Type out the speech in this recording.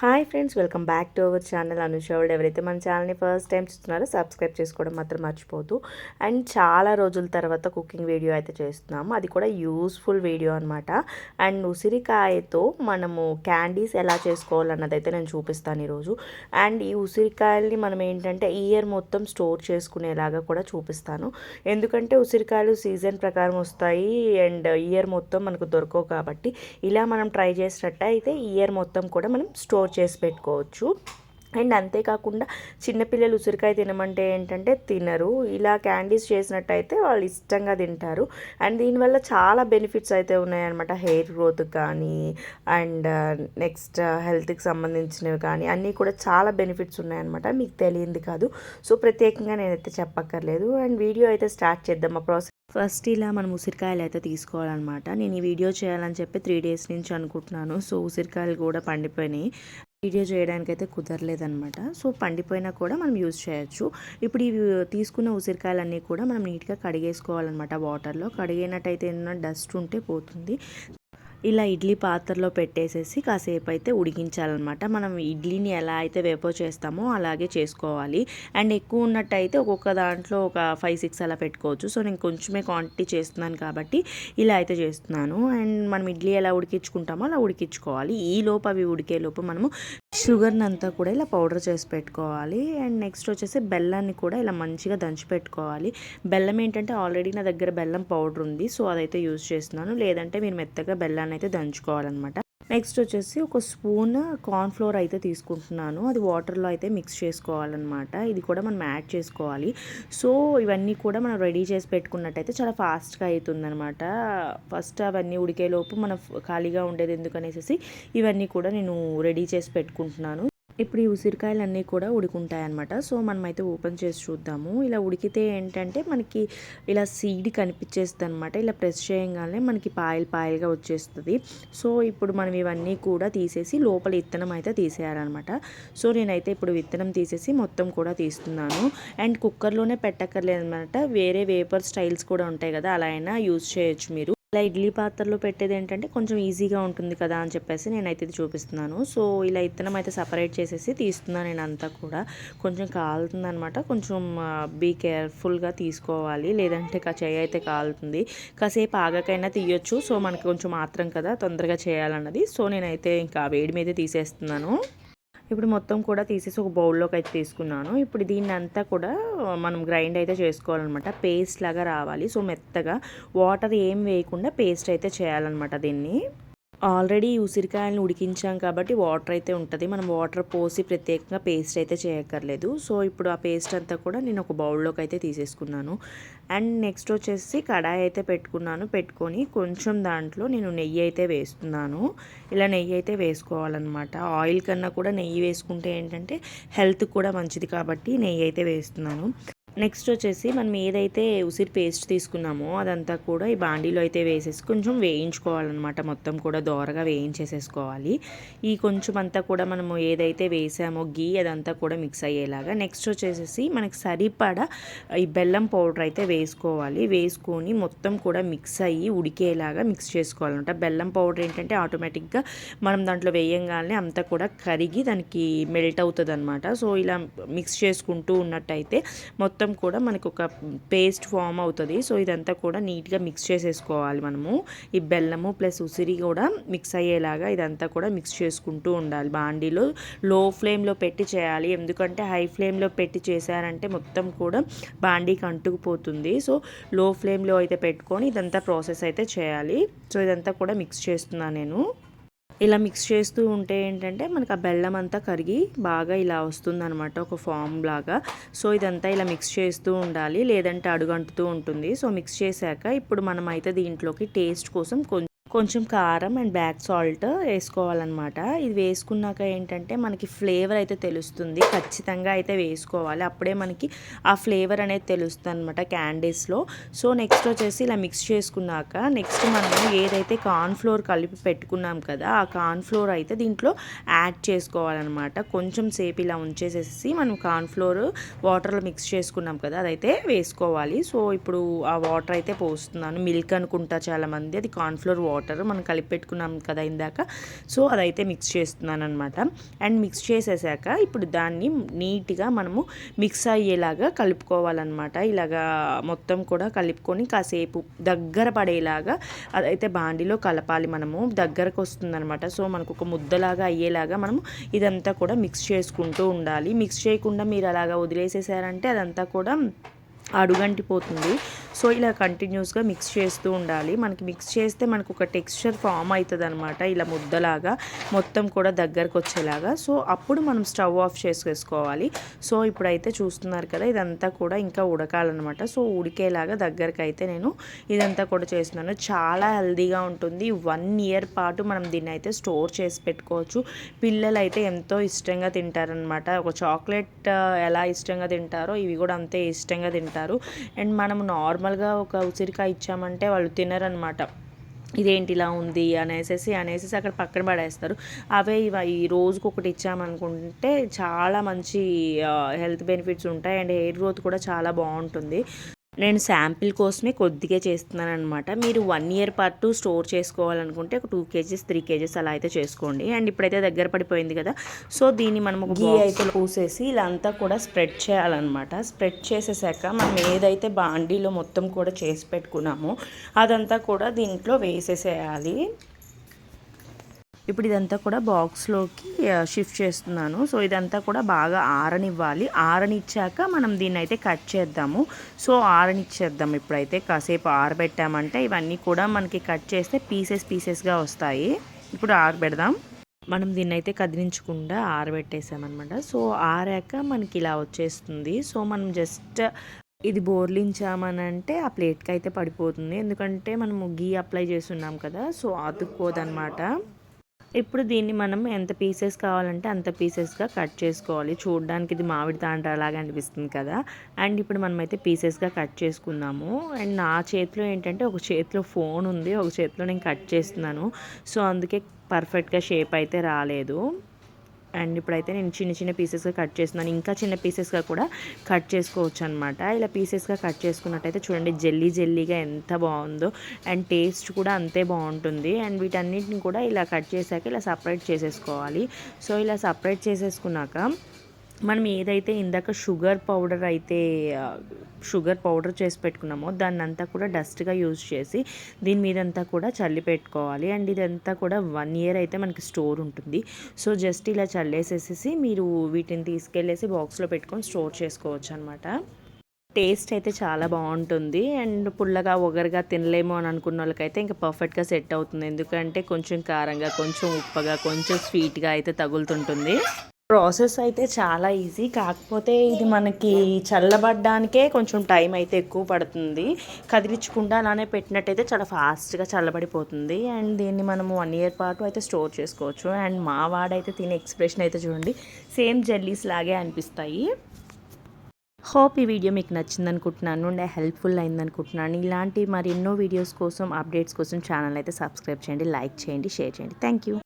Hi friends welcome back to our channel Anusha ఎవరైతే మన ఛానల్ని ఫస్ట్ టైం చూస్తున్నారో సబ్స్క్రైబ్ చేసుకోవడం మాత్రం మర్చిపోదు అండ్ చాలా రోజుల తర్వాత కుకింగ్ వీడియో అయితే చేస్తున్నాము అది కూడా యూస్ఫుల్ వీడియో అనమాట అండ్ ఉసిరికాయతో మనము క్యాండీస్ ఎలా చేసుకోవాలన్నది అయితే నేను చూపిస్తాను ఈరోజు. అండ్ ఈ ఉసిరికాయల్ని మనం ఏంటంటే ఇయర్ మొత్తం స్టోర్ చేసుకునేలాగా కూడా చూపిస్తాను. ఎందుకంటే ఉసిరికాయలు సీజన్ ప్రకారం వస్తాయి అండ్ ఇయర్ మొత్తం మనకు దొరకవు కాబట్టి ఇలా మనం ట్రై చేసినట్టయితే ఇయర్ మొత్తం కూడా మనం స్టోర్ చేసి పెట్టుకోవచ్చు. అండ్ అంతేకాకుండా చిన్నపిల్లలు ఉసిరికాయ తినమంటే ఏంటంటే తినరు. ఇలా క్యాండీస్ చేసినట్టయితే వాళ్ళు ఇష్టంగా తింటారు. అండ్ దీనివల్ల చాలా బెనిఫిట్స్ అయితే ఉన్నాయన్నమాట. హెయిర్ గ్రోత్ కానీ అండ్ నెక్స్ట్ హెల్త్కి సంబంధించినవి కానీ అన్నీ కూడా చాలా బెనిఫిట్స్ ఉన్నాయన్నమాట. మీకు తెలియంది కాదు. సో ప్రత్యేకంగా నేనైతే చెప్పక్కర్లేదు. అండ్ వీడియో అయితే స్టార్ట్ చేద్దాం. ఆ ప్రాసెస్ ఫస్ట్ ఇలా మనం ఉసిరికాయలు అయితే తీసుకోవాలన్నమాట. నేను ఈ వీడియో చేయాలని చెప్పి త్రీ డేస్ నుంచి అనుకుంటున్నాను. సో ఉసిరికాయలు కూడా పండిపోయినాయి. వీడియో చేయడానికి అయితే కుదరలేదనమాట సో పండిపోయినా కూడా మనం యూజ్ చేయొచ్చు. ఇప్పుడు ఇవి తీసుకున్న ఉసిరికాయలన్నీ కూడా మనం నీట్గా కడిగేసుకోవాలన్నమాట. వాటర్లో కడిగినట్టయితే ఏదైనా డస్ట్ ఉంటే పోతుంది. ఇలా ఇడ్లీ పాత్రలో పెట్టేసేసి కాసేపు అయితే ఉడికించాలన్నమాట. మనం ఇడ్లీని ఎలా అయితే వేపో చేస్తామో అలాగే చేసుకోవాలి. అండ్ ఎక్కువ ఉన్నట్టయితే ఒక్కొక్క దాంట్లో ఒక ఫైవ్ సిక్స్ అలా పెట్టుకోవచ్చు. సో నేను కొంచెమే క్వాంటిటీ చేస్తున్నాను కాబట్టి ఇలా అయితే చేస్తున్నాను. అండ్ మనం ఇడ్లీ ఎలా ఉడికించుకుంటామో అలా ఉడికించుకోవాలి. ఈ లోపు అవి ఉడికే లోపు మనము షుగర్ని అంతా కూడా ఇలా పౌడర్ చేసి పెట్టుకోవాలి. అండ్ నెక్స్ట్ వచ్చేసి బెల్లాన్ని కూడా ఇలా మంచిగా దంచి పెట్టుకోవాలి. బెల్లం ఏంటంటే ఆల్రెడీ నా దగ్గర బెల్లం పౌడర్ ఉంది. సో అదైతే యూజ్ చేస్తున్నాను. లేదంటే మీరు మెత్తగా బెల్లాన్ని అయితే దంచుకోవాలన్నమాట. నెక్స్ట్ వచ్చేసి ఒక స్పూన్ కార్న్ఫ్లోర్ అయితే తీసుకుంటున్నాను. అది వాటర్లో అయితే మిక్స్ చేసుకోవాలన్నమాట. ఇది కూడా మనం యాడ్ చేసుకోవాలి. సో ఇవన్నీ కూడా మనం రెడీ చేసి పెట్టుకున్నట్టయితే చాలా ఫాస్ట్గా అవుతుందన్నమాట ఫస్ట్ అవన్నీ ఉడికేలోపు మనం ఖాళీగా ఉండేది ఎందుకనేసి ఇవన్నీ కూడా నేను రెడీ చేసి పెట్టుకుంటున్నాను. ఇప్పుడు ఈ ఉసిరికాయలు అన్నీ కూడా ఉడుకుంటాయి అనమాట సో మనమైతే ఓపెన్ చేసి చూద్దాము. ఇలా ఉడికితే ఏంటంటే మనకి ఇలా సీడ్ కనిపించేస్తుంది అనమాట ఇలా ప్రెస్ చేయగానే మనకి పాయలు పాయలుగా వచ్చేస్తుంది. సో ఇప్పుడు మనం ఇవన్నీ కూడా తీసేసి లోపల విత్తనం అయితే తీసేయాలన్నమాట. సో నేనైతే ఇప్పుడు విత్తనం తీసేసి మొత్తం కూడా తీస్తున్నాను. అండ్ కుక్కర్లోనే పెట్టక్కర్లేదు అనమాట వేరే వేపర్ స్టైల్స్ కూడా ఉంటాయి కదా అలా అయినా యూజ్ చేయొచ్చు మీరు. ఇలా ఇడ్లీ పాత్రలో పెట్టేది ఏంటంటే కొంచెం ఈజీగా ఉంటుంది కదా అని చెప్పేసి నేనైతే ఇది చూపిస్తున్నాను. సో ఇలా ఇత్తనం అయితే సపరేట్ చేసేసి తీస్తున్నాను నేను అంతా కూడా. కొంచెం కాలుతుంది అనమాట కొంచెం బీ కేర్ఫుల్గా తీసుకోవాలి. లేదంటే చెయ్యి అయితే కాలుతుంది. కాసేపు ఆగకైనా తీయొచ్చు. సో మనకి కొంచెం మాత్రం కదా తొందరగా చేయాలన్నది. సో నేనైతే ఇంకా వేడి మీద తీసేస్తున్నాను. ఇప్పుడు మొత్తం కూడా తీసేసి ఒక బౌల్లోకి అయితే తీసుకున్నాను. ఇప్పుడు దీన్ని అంతా కూడా మనం గ్రైండ్ అయితే చేసుకోవాలన్నమాట. పేస్ట్ లాగా రావాలి. సో మెత్తగా వాటర్ ఏం వేయకుండా పేస్ట్ అయితే చేయాలన్నమాట దీన్ని. ఆల్రెడీ ఉసిరికాయలను ఉడికించాం కాబట్టి వాటర్ అయితే ఉంటుంది. మనం వాటర్ పోసి ప్రత్యేకంగా పేస్ట్ అయితే చేయక్కర్లేదు. సో ఇప్పుడు ఆ పేస్ట్ అంతా కూడా నేను ఒక బౌల్లోకి అయితే తీసేసుకున్నాను. అండ్ నెక్స్ట్ వచ్చేసి కడాయి అయితే పెట్టుకున్నాను. పెట్టుకొని కొంచెం దాంట్లో నేను నెయ్యి అయితే వేస్తున్నాను. ఇలా నెయ్యి అయితే వేసుకోవాలన్నమాట. ఆయిల్ కన్నా కూడా నెయ్యి వేసుకుంటే ఏంటంటే హెల్త్ కూడా మంచిది కాబట్టి నెయ్యి అయితే వేస్తున్నాను. నెక్స్ట్ వచ్చేసి మనం ఏదైతే ఉసిరి పేస్ట్ తీసుకున్నామో అదంతా కూడా ఈ బాండీలో అయితే వేసేసి కొంచెం వేయించుకోవాలన్నమాట. మొత్తం కూడా దోరగా వేయించేసేసుకోవాలి. ఈ కొంచెం అంతా కూడా మనము ఏదైతే వేసామో గీ అదంతా కూడా మిక్స్ అయ్యేలాగా నెక్స్ట్ వచ్చేసి మనకి సరిపడా ఈ బెల్లం పౌడర్ అయితే వేసుకోవాలి. వేసుకొని మొత్తం కూడా మిక్స్ అయ్యి ఉడికేలాగా మిక్స్ చేసుకోవాలన్నమాట. బెల్లం పౌడర్ ఏంటంటే ఆటోమేటిక్గా మనం దాంట్లో వేయంగానే అంతా కూడా కరిగి దానికి మెల్ట్ అవుతుంది అనమాట సో ఇలా మిక్స్ చేసుకుంటూ ఉన్నట్టయితే మొత్తం మొత్తం కూడా మనకు ఒక పేస్ట్ ఫామ్ అవుతుంది. సో ఇదంతా కూడా నీట్గా మిక్స్ చేసేసుకోవాలి మనము. ఈ బెల్లము ప్లస్ ఉసిరి కూడా మిక్స్ అయ్యేలాగా ఇదంతా కూడా మిక్స్ చేసుకుంటూ ఉండాలి. బాండీలో లో ఫ్లేమ్లో పెట్టి చేయాలి. ఎందుకంటే హై ఫ్లేమ్లో పెట్టి చేశారంటే మొత్తం కూడా బాండీకి అంటుకుపోతుంది. సో లో ఫ్లేమ్లో అయితే పెట్టుకొని ఇదంతా ప్రాసెస్ అయితే చేయాలి. సో ఇదంతా కూడా మిక్స్ చేస్తున్నాను నేను. ఇలా మిక్స్ చేస్తూ ఉంటే ఏంటంటే మనకు ఆ బెల్లం అంతా కరిగి బాగా ఇలా వస్తుందనమాట ఒక ఫామ్ లాగా. సో ఇదంతా ఇలా మిక్స్ చేస్తూ ఉండాలి లేదంటే అడుగంటుతూ ఉంటుంది. సో మిక్స్ చేశాక ఇప్పుడు మనం అయితే దీంట్లోకి టేస్ట్ కోసం కొంచెం కొంచెం కారం అండ్ బ్యాక్ సాల్ట్ వేసుకోవాలన్నమాట. ఇది వేసుకున్నాక ఏంటంటే మనకి ఫ్లేవర్ అయితే తెలుస్తుంది. ఖచ్చితంగా అయితే వేసుకోవాలి. అప్పుడే మనకి ఆ ఫ్లేవర్ అనేది తెలుస్తుంది అనమాట క్యాండీస్లో. సో నెక్స్ట్ వచ్చేసి ఇలా మిక్స్ చేసుకున్నాక నెక్స్ట్ మనము ఏదైతే కార్న్ఫ్లోర్ కలిపి పెట్టుకున్నాం కదా ఆ కార్న్ఫ్లోర్ అయితే దీంట్లో యాడ్ చేసుకోవాలన్నమాట. కొంచెం సేపు ఇలా ఉంచేసేసి మనం కార్న్ఫ్లోర్ వాటర్లో మిక్స్ చేసుకున్నాం కదా అదైతే వేసుకోవాలి. సో ఇప్పుడు ఆ వాటర్ అయితే పోస్తున్నాను. మిల్క్ అనుకుంటా చాలామంది. అది కార్న్ఫ్లోర్ వాటర్ వాటర్ మనం కలిపి పెట్టుకున్నాం కదా ఇందాక. సో అదైతే మిక్స్ చేస్తున్నాను అనమాట అండ్ మిక్స్ చేసేసాక ఇప్పుడు దాన్ని నీట్గా మనము మిక్స్ అయ్యేలాగా కలుపుకోవాలన్నమాట. ఇలాగా మొత్తం కూడా కలుపుకొని కాసేపు దగ్గర పడేలాగా అదైతే బాండిలో కలపాలి మనము. దగ్గరకు వస్తుందన్నమాట. సో మనకు ఒక ముద్దలాగా అయ్యేలాగా మనము ఇదంతా కూడా మిక్స్ చేసుకుంటూ ఉండాలి. మిక్స్ చేయకుండా మీరు అలాగా వదిలేసేసారంటే అదంతా కూడా అడుగంటిపోతుంది. సో ఇలా కంటిన్యూస్గా మిక్స్ చేస్తూ ఉండాలి. మనకి మిక్స్ చేస్తే మనకు ఒక టెక్స్చర్ ఫామ్ అవుతుంది అనమాట ఇలా ముద్దలాగా మొత్తం కూడా దగ్గరకు వచ్చేలాగా సో అప్పుడు మనం స్టవ్ ఆఫ్ చేసేసుకోవాలి. సో ఇప్పుడైతే చూస్తున్నారు కదా ఇదంతా కూడా ఇంకా ఉడకాలన్నమాట. సో ఉడికేలాగా దగ్గరకు అయితే నేను ఇదంతా కూడా చేస్తున్నాను. చాలా హెల్దీగా ఉంటుంది. వన్ ఇయర్ పాటు మనం దీన్ని అయితే స్టోర్ చేసి పెట్టుకోవచ్చు. పిల్లలు అయితే ఎంతో ఇష్టంగా తింటారనమాట ఒక చాక్లెట్ ఎలా ఇష్టంగా తింటారో ఇవి కూడా అంతే ఇష్టంగా తింటారు. అండ్ మనం నార్మల్ నార్మల్గా ఒక ఉసిరికాయ ఇచ్చామంటే వాళ్ళు తినరనమాట. ఇదేంటి ఇలా ఉంది అనేసి అనేసి అక్కడ పక్కన పడేస్తారు. అవే ఇవి ఈ రోజుకి ఒకటి ఇచ్చామనుకుంటే చాలా మంచి హెల్త్ బెనిఫిట్స్ ఉంటాయి. అండ్ హెయిర్ గ్రోత్ కూడా చాలా బాగుంటుంది. నేను శాంపిల్ కోసమే కొద్దిగా చేస్తున్నాను అనమాట మీరు వన్ ఇయర్ పాటు స్టోర్ చేసుకోవాలనుకుంటే ఒక టూ కేజీస్ త్రీ కేజీస్ అలా అయితే చేసుకోండి. అండ్ ఇప్పుడైతే దగ్గర పడిపోయింది కదా సో దీన్ని మనం ఒక గీ అయితే పూసేసి ఇలా అంతా కూడా స్ప్రెడ్ చేయాలన్నమాట. స్ప్రెడ్ చేసేసాక మనం ఏదైతే బాండీలో మొత్తం కూడా చేసి పెట్టుకున్నామో అదంతా కూడా దీంట్లో వేసేసేయాలి. ఇప్పుడు ఇదంతా కూడా బాక్స్లోకి షిఫ్ట్ చేస్తున్నాను. సో ఇదంతా కూడా బాగా ఆరనివ్వాలి. ఆరనిచ్చాక మనం దీన్ని అయితే కట్ చేద్దాము. సో ఆరనిచ్చేద్దాం ఇప్పుడైతే. కాసేపు ఆరబెట్టామంటే ఇవన్నీ కూడా మనకి కట్ చేస్తే పీసెస్ పీసెస్గా వస్తాయి. ఇప్పుడు ఆరబెడదాం. మనం దీన్ని అయితే కదిలించకుండా ఆరబెట్టేసామన్నమాట. సో ఆరాక మనకి ఇలా వచ్చేస్తుంది. సో మనం జస్ట్ ఇది బోర్లించామని అంటే ఆ ప్లేట్కి అయితే పడిపోతుంది. ఎందుకంటే మనము గీ అప్లై చేస్తున్నాం కదా. సో అతుక్కోదనమాట ఇప్పుడు దీన్ని మనం ఎంత పీసెస్ కావాలంటే అంత పీసెస్గా కట్ చేసుకోవాలి. చూడడానికి ఇది మామిడి తాండ్ర అలాగే అనిపిస్తుంది కదా. అండ్ ఇప్పుడు మనమైతే పీసెస్గా కట్ చేసుకుందాము అండ్ నా చేతిలో ఏంటంటే ఒక చేతిలో ఫోన్ ఉంది. ఒక చేతిలో నేను కట్ చేస్తున్నాను. సో అందుకే పర్ఫెక్ట్గా షేప్ అయితే రాలేదు. అండ్ ఇప్పుడైతే నేను చిన్న చిన్న పీసెస్గా కట్ చేస్తున్నాను. ఇంకా చిన్న పీసెస్గా కూడా కట్ చేసుకోవచ్చు అనమాట ఇలా పీసెస్గా కట్ చేసుకున్నట్టయితే చూడండి జెల్లీ జెల్లీగా ఎంత బాగుందో అండ్ టేస్ట్ కూడా అంతే బాగుంటుంది. అండ్ వీటన్నిటిని కూడా ఇలా కట్ చేశాక ఇలా సపరేట్ చేసేసుకోవాలి. సో ఇలా సపరేట్ చేసేసుకున్నాక మనం ఏదైతే ఇందాక షుగర్ పౌడర్ అయితే షుగర్ పౌడర్ చేసి పెట్టుకున్నామో దాన్ని అంతా కూడా డస్ట్గా యూజ్ చేసి దీని మీదంతా కూడా చల్లి పెట్టుకోవాలి. అండ్ ఇదంతా కూడా వన్ ఇయర్ అయితే మనకి స్టోర్ ఉంటుంది. సో జస్ట్ ఇలా చల్లేసేసేసి మీరు వీటిని తీసుకెళ్ళేసి బాక్స్లో పెట్టుకొని స్టోర్ చేసుకోవచ్చు అనమాట టేస్ట్ అయితే చాలా బాగుంటుంది. అండ్ పుల్లగా ఒగరుగా తినలేము అని అనుకున్న వాళ్ళకైతే ఇంకా పర్ఫెక్ట్గా సెట్ అవుతుంది. ఎందుకంటే కొంచెం కారంగా కొంచెం ఉప్పగా కొంచెం స్వీట్గా అయితే తగులుతుంటుంది. ప్రాసెస్ అయితే చాలా ఈజీ. కాకపోతే ఇది మనకి చల్లబడడానికే కొంచెం టైం అయితే ఎక్కువ పడుతుంది. కదిలించకుండా అలానే పెట్టినట్టయితే చాలా ఫాస్ట్గా చల్లబడిపోతుంది. అండ్ దీన్ని మనము వన్ ఇయర్ పాటు అయితే స్టోర్ చేసుకోవచ్చు. అండ్ మా వాడైతే తినే ఎక్స్ప్రెషన్ అయితే చూడండి సేమ్ జెల్లీస్ లాగే అనిపిస్తాయి. హోప్ ఈ వీడియో మీకు నచ్చింది అనుకుంటున్నాను అండ్ హెల్ప్ఫుల్ అయింది అనుకుంటున్నాను ఇలాంటి మరి ఎన్నో వీడియోస్ కోసం అప్డేట్స్ కోసం ఛానల్ అయితే సబ్స్క్రైబ్ చేయండి లైక్ చేయండి షేర్ చేయండి. Thank you